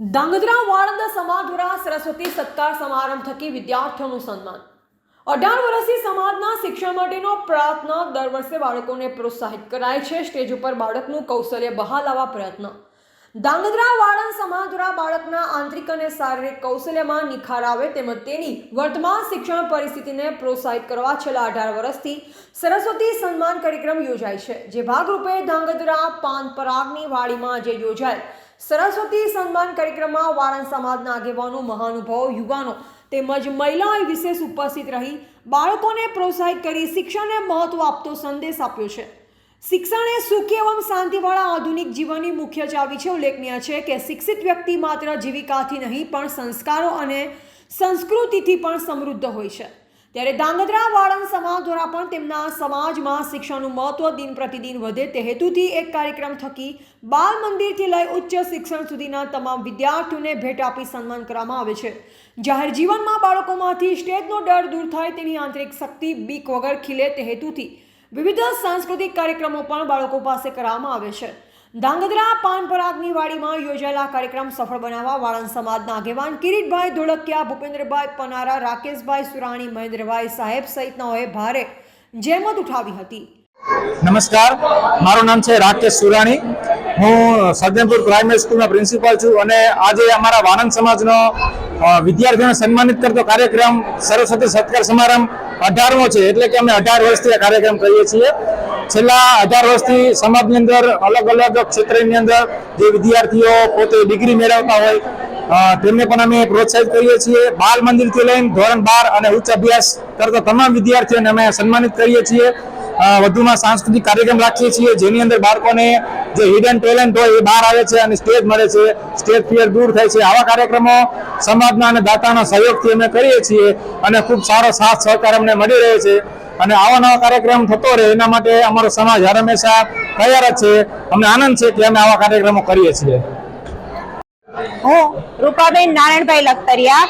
ધાંગધ્રા વાળંદ સમાજ દ્વારા સરસ્વતી સત્કાર સમારંભ થકી વિદ્યાર્થીઓનું સન્માન. અઢાર વર્ષથી સમાજના શિક્ષણ માટેનો પ્રયત્ન દર વર્ષે બાળકોને પ્રોત્સાહિત કરાય છે. સ્ટેજ ઉપર બાળકનું કૌશલ્ય બહાર લાવવા પ્રયત્ન. ધાંગધ્રા વાળંદ સમાજ દ્વારા બાળકના આંતરિક અને શારીરિક કૌશલ્યમાં નિખાર આવે તેમજ તેની વર્તમાન શિક્ષણ પરિસ્થિતિને પ્રોત્સાહિત કરવા છેલ્લા અઢાર વર્ષથી સરસ્વતી સન્માન કાર્યક્રમ યોજાય છે. જે ભાગરૂપે ધાંગધ્રા પાન પરાગની વાડીમાં આજે યોજાયેલ સરસ્વતી સન્માન કાર્યક્રમમાં વારણ સમાજના આગેવાનો, મહાનુભાવો, યુવાનો તેમજ મહિલાઓએ વિશેષ ઉપસ્થિત રહી બાળકોને પ્રોત્સાહિત કરી શિક્ષણને મહત્વ આપતો સંદેશ આપ્યો છે. શિક્ષણ એ સુખી એવં શાંતિવાળા આધુનિક જીવનની મુખ્ય ચાવી છે. ઉલ્લેખનીય છે કે શિક્ષિત વ્યક્તિ માત્ર જીવિકાથી નહીં, પણ સંસ્કારો અને સંસ્કૃતિથી પણ સમૃદ્ધ હોય છે. ત્યારે ધાંગધ્રા વાળંદ સમાજ દ્વારા પણ તેમના સમાજમાં શિક્ષણનું મહત્વ દિન પ્રતિદિન વધે તે હેતુથી એક કાર્યક્રમ થકી બાલ મંદિરથી લઈ ઉચ્ચ શિક્ષણ સુધીના તમામ વિદ્યાર્થીઓને ભેટ આપી સન્માન કરવામાં આવે છે. જાહેર જીવનમાં બાળકોમાંથી સ્ટેજનો ડર દૂર થાય તેની આંતરિક શક્તિ બીક વગર ખીલે તે હેતુથી વિવિધ સાંસ્કૃતિક કાર્યક્રમો પણ બાળકો પાસે કરવામાં આવે છે. ધાંગધ્રા પાન પરાગની વાડીમાં યોજાયેલા કાર્યક્રમ સફળ બનાવવા વાળંદ સમાજના આગેવાન કિરીટભાઈ ધોળકિયા ભૂપેન્દ્રભાઈ પનારા, રાકેશભાઈ સુરાણી, મહેન્દ્રભાઈ સાહેબ સહિતનાઓએ ભારે જહેમત ઉઠાવી હતી. નમસ્કાર. મારું નામ છે રાકેશ સુરાણી. હું સજ્જનપુર પ્રાઇમરી સ્કૂલના પ્રિન્સિપાલ છું અને આજે અમારા વાનંદ સમાજનો વિદ્યાર્થીઓને સન્માનિત કરતો કાર્યક્રમ સરસ્વતી સત્કાર સમારંભ અઢારમો છે. એટલે કે અમે અઢાર વર્ષથી આ કાર્યક્રમ કરીએ છીએ. છેલ્લા અઢાર વર્ષથી સમાજની અંદર અલગ અલગ ક્ષેત્રની અંદર જે વિદ્યાર્થીઓ પોતે ડિગ્રી મેળવતા હોય તેમને પણ અમે પ્રોત્સાહિત કરીએ છીએ. બાલ મંદિરથી લઈને ધોરણ બાર અને ઉચ્ચ અભ્યાસ કરતા તમામ વિદ્યાર્થીઓને અમે સન્માનિત કરીએ છીએ. વધુમાં સાંસ્કૃતિક કાર્યક્રમ રાખીએ છીએ, જેની અંદર બાળકોને જે હિડન ટેલેન્ટ હોય એ બહાર આવે છે અને સ્ટેજ મળે છે. સ્ટેજ ફિયર દૂર થાય છે. આવા કાર્યક્રમો સમાજના અને દાતાના સહયોગથી અમે કરીએ છીએ અને ખૂબ સારો સાથ સહકાર અમને મળી રહે છે. અને આવા નવા કાર્યક્રમ થતો રહે એના માટે અમારો સમાજ હર હંમેશા તૈયાર જ છે. અમને આનંદ છે કે અમે આવા કાર્યક્રમો કરીએ છીએ. હું રૂપાબેન નારાયણભાઈ લખતરિયા.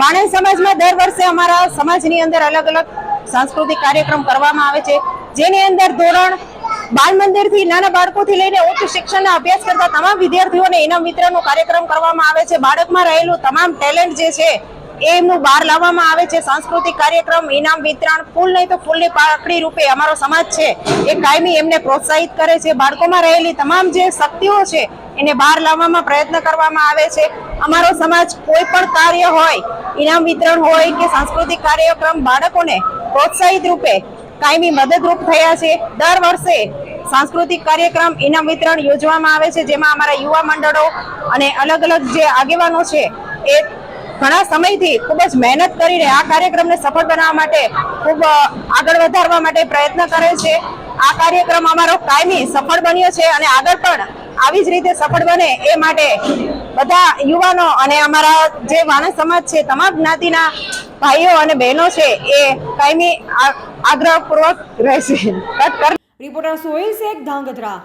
વાણંદ સમાજમાં દર વર્ષે અમારા સમાજની અંદર અલગ અલગ સાંસ્કૃતિક કાર્યક્રમ કરવામાં આવે છે, જેની અંદર ધોરણ બાલ મંદિરથી નાના બાળકોથી લઈને ઉચ્ચ શિક્ષણના અભ્યાસ કરતા તમામ વિદ્યાર્થીઓને ઇનામ વિતરણનો કાર્યક્રમ કરવામાં આવે છે. બાળકમાં રહેલું તમામ ટેલેન્ટ જે છે, એ એમનું બહાર લાવવામાં આવે છે. સાંસ્કૃતિક કાર્યક્રમ, ઇનામ વિતરણ, ફૂલ નહીં તો ફૂલની પાકડી રૂપે અમારો સમાજ છે, એ કાયમી એમને પ્રોત્સાહિત કરે છે. બાળકોમાં રહેલી તમામ જે શક્તિઓ છે, એને બહાર લાવવામાં પ્રયત્ન કરવામાં આવે છે. અમારો સમાજ કોઈ પણ કાર્ય હોય, ઇનામ વિતરણ હોય કે સાંસ્કૃતિક કાર્યક્રમ, બાળકોને પ્રોત્સાહિત રૂપે કાયમી મદદરૂપ થયા છે. દર વર્ષે સાંસ્કૃતિક કાર્યક્રમ ઇનામ વિતરણ યોજવામાં આવે છે, જેમાં અમારા યુવા મંડળો અને અલગ અલગ જે આગેવાનો છે, એ ઘણા સમયથી ખૂબ જ મહેનત કરીને આ કાર્યક્રમને સફળ બનાવવા માટે ખૂબ આગળ વધારવા માટે પ્રયત્ન કરે છે. આ કાર્યક્રમ અમારો કાયમી સફળ બન્યો છે અને આગળ પણ આવી જ રીતે સફળ બને એ માટે બધા યુવાનો અને અમારા જે વાણંદ સમાજ છે, તમામ જ્ઞાતિના ભાઈઓ અને બહેનો છે, એ કાયમી આગ્રહપૂર્વક રહેશે. રિપોર્ટર સોહેલ શેખ, ધાંગધ્રા.